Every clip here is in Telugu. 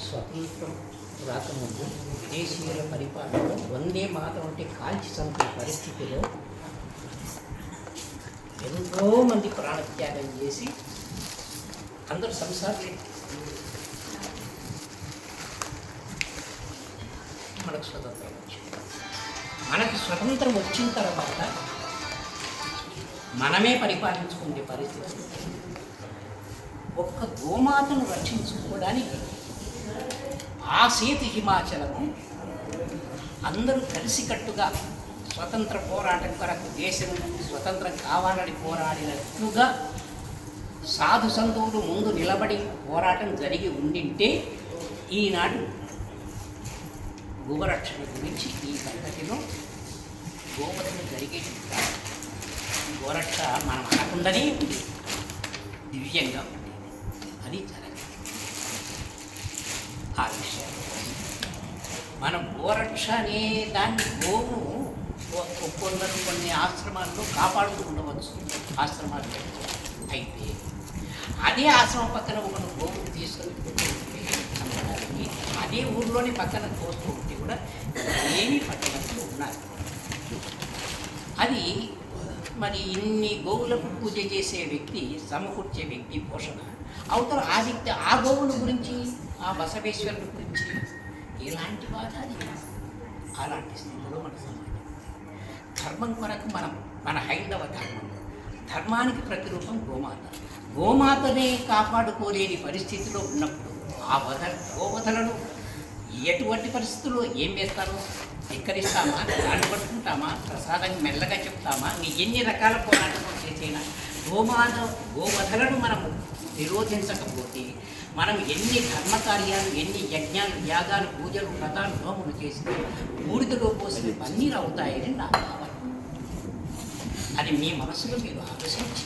స్వతంత్రం రాకముందు విదేశీయుల పరిపాలనలో వందే మాతం వంటి కాల్చి చంపే పరిస్థితిలో ఎంతో మంది ప్రాణత్యాగం చేసి అందరూ సంసారం మనకు స్వతంత్రం వచ్చింది. మనకు స్వతంత్రం వచ్చిన తర్వాత మనమే పరిపాలించుకునే పరిస్థితి. ఒక్క గోమాతను రక్షించుకోవడానికి ఆసీతి హిమాచలము అందరూ కలిసికట్టుగా స్వతంత్ర పోరాటం కొరకు దేశం స్వతంత్రం కావాలని పోరాడినట్లుగా సాధు సంతువులు ముందు నిలబడి పోరాటం జరిగి ఉండింటే ఈనాడు గోరక్షణ గురించి ఈ పద్ధతిలో గోవధన జరిగేది కాదు. గోరక్ష మనం అనకుండానే ఉంది. దివ్యంగా ఉంది. అది జరగదు. ఆ విషయం. మనం గోరక్ష అనే దాన్ని గోము కొందరు కొన్ని ఆశ్రమాల్లో కాపాడుతూ ఉండవచ్చు. ఆశ్రమాలు అయితే అదే ఆశ్రమం పక్కన ఒక గోవును తీసుకొని అమ్మడానికి అదే ఊర్లోని పక్కన కోస్తూ ఉంటే కూడా ఏమీ పట్టణంలో ఉన్నారు అది మరి ఇన్ని గోవులకు పూజ చేసే వ్యక్తి సమకూర్చే వ్యక్తి పోషణ. అవతల ఆ వ్యక్తి ఆ గోవుల గురించి ఆ బసవేశ్వరుడు గురించి ఎలాంటి బాధ అది అలాంటి స్థితిలో మన సమాజం ధర్మం కొరకు మనం మన హైందవ ధర్మం ధర్మానికి ప్రతిరూపం గోమాత. గోమాతనే కాపాడుకోలేని పరిస్థితిలో ఉన్నప్పుడు ఆ వధ గోవధలను ఎటువంటి పరిస్థితుల్లో ఏం చేస్తారో? ధిక్కరిస్తామా? దాన్ని పట్టుకుంటామా ప్రసాదంగా మెల్లగా చెప్తామా? నీ ఎన్ని రకాల పోరాటం చేసైనా గోమాత గోవధలను మనము నిరోధించకపోతే మనం ఎన్ని ధర్మకార్యాలు ఎన్ని యజ్ఞాలు యాగాలు పూజలు వ్రతాలు హోములు చేసి బూడిదలో పోసిన పన్నీరు అవుతాయని నా భావన. అది మీ మనసులో మీరు ఆలోచించి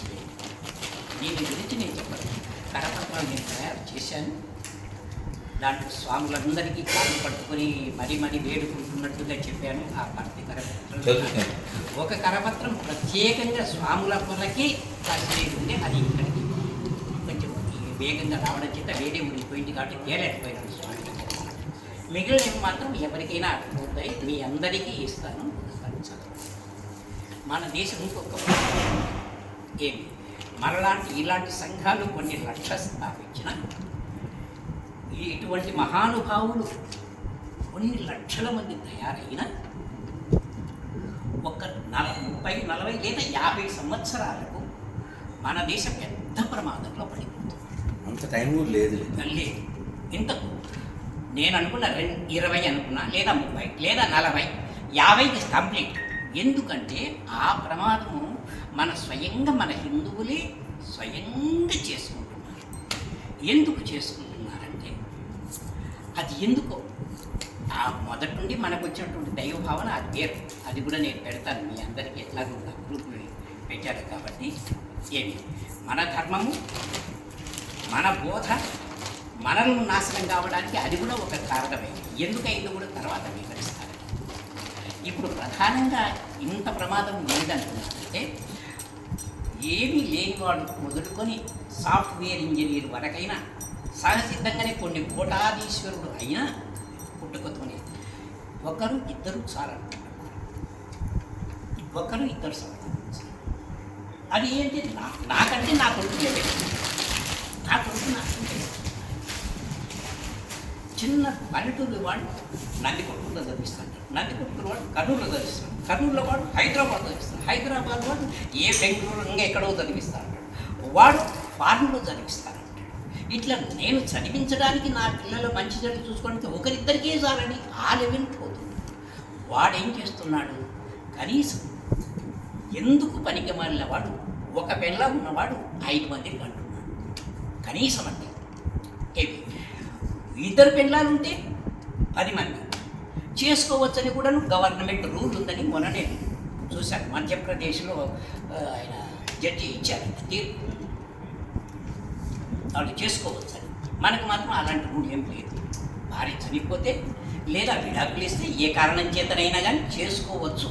దీని గురించి నేను చెప్పాను కరపత్రాలు నేను తయారు చేశాను. దాంట్లో స్వాములందరికీ కాళ్ళు పట్టుకొని మరీ మరీ వేడుకుంటున్నట్టుగా చెప్పాను. ఆ పత్తి కరపత్రం. ఒక కరపత్రం ప్రత్యేకంగా స్వాముల కొలకి ఉంది అది ఇక్కడికి. కొంచెం వేగంగా రావడం చేత వేరే ఊరికి పోయింది కాబట్టి తేలేకపోయినాను స్వామి మిగిలినవి మాత్రం ఎవరికైనా అర్థమవుతాయి మీ అందరికీ ఇస్తాను. మన దేశం ఇంకొక ఏమి? మనలాంటి ఇలాంటి సంఘాలు కొన్ని లక్ష స్థాపించిన ఇటువంటి మహానుభావులు కొన్ని లక్షల మంది తయారైన ఒక నల ముప్పై నలభై లేదా యాభై సంవత్సరాలకు మన దేశం పెద్ద ప్రమాదంలో పడిపోతుంది. అంత టైం లేదు. లేదు. ఇంతకు నేను అనుకున్న రెండు ఇరవై అనుకున్నా లేదా ముప్పై లేదా నలభై యాభైకి కంప్లీట్. ఎందుకంటే ఆ ప్రమాదము మన స్వయంగా మన హిందువులే స్వయంగా చేసుకుంటున్నారు. ఎందుకు చేసుకుంటున్నారంటే అది ఎందుకో? ఆ మొదటి నుండి మనకు వచ్చినటువంటి దైవ భావన అది వేరు. అది కూడా నేను పెడతాను మీ అందరికీ ఎట్లాగో నా గ్రూప్ని పెట్టారు కాబట్టి ఏమి? మన ధర్మము మన బోధ మనల్ని నాశనం కావడానికి అది కూడా ఒక కారణమే. ఎందుకైందో కూడా తర్వాత వివరిస్తారు ఇప్పుడు ప్రధానంగా ఇంత ప్రమాదం లేదంటున్నారంటే ఏమీ లేనివాడు మొదలుకొని సాఫ్ట్వేర్ ఇంజనీర్ వరకైనా సహసిద్ధంగానే కొన్ని కోటాధీశ్వరుడు అయినా పుట్టుకతోనే. ఒకరు ఇద్దరు చాలనుకుంటున్నారు ఒకరు ఇద్దరు చాలు అది ఏంటి? నా నాకంటే నా కొడుకు. నా కొడుకు నాకు చిన్న పల్లెటూరు వాడు నంది కొట్టుకులో చదివిస్తాడు. నంది కొట్టుకుల వాడు కర్నూలులో చదివిస్తాడు. కర్నూలులో వాడు హైదరాబాద్ చదివిస్తాడు. హైదరాబాద్ వాడు ఏ బెంగళూరు ఇంకా ఎక్కడో చదివిస్తాడు. వాడు ఫారెన్లో చదివిస్తాడు. ఇట్లా నేను చదివించడానికి నా పిల్లలు మంచి చెడు చూసుకోవడానికి ఒకరిద్దరికే చాలని ఆ లెవెల్ పోతుంది వాడేం చేస్తున్నాడు? కనీసం ఎందుకు పనికి మాలిన వాడు? ఒక పెళ్ళ ఉన్నవాడు ఐదు మందిని అంటున్నాడు కనీసం అంటే ఏవి ఇద్దరు పెళ్ళాలు ఉంటే పది మంది. చేసుకోవచ్చని కూడా గవర్నమెంట్ రూల్ ఉందని మొన్న నేను చూశాను. మధ్యప్రదేశ్లో ఆయన జడ్జి ఇచ్చారు. తీర్పు. వాళ్ళు చేసుకోవచ్చని మనకు మాత్రం అలాంటి రూల్ ఏం లేదు. భార్య చనిపోతే లేదా విడాకులు ఇస్తే ఏ కారణం చేతనైనా కానీ చేసుకోవచ్చు.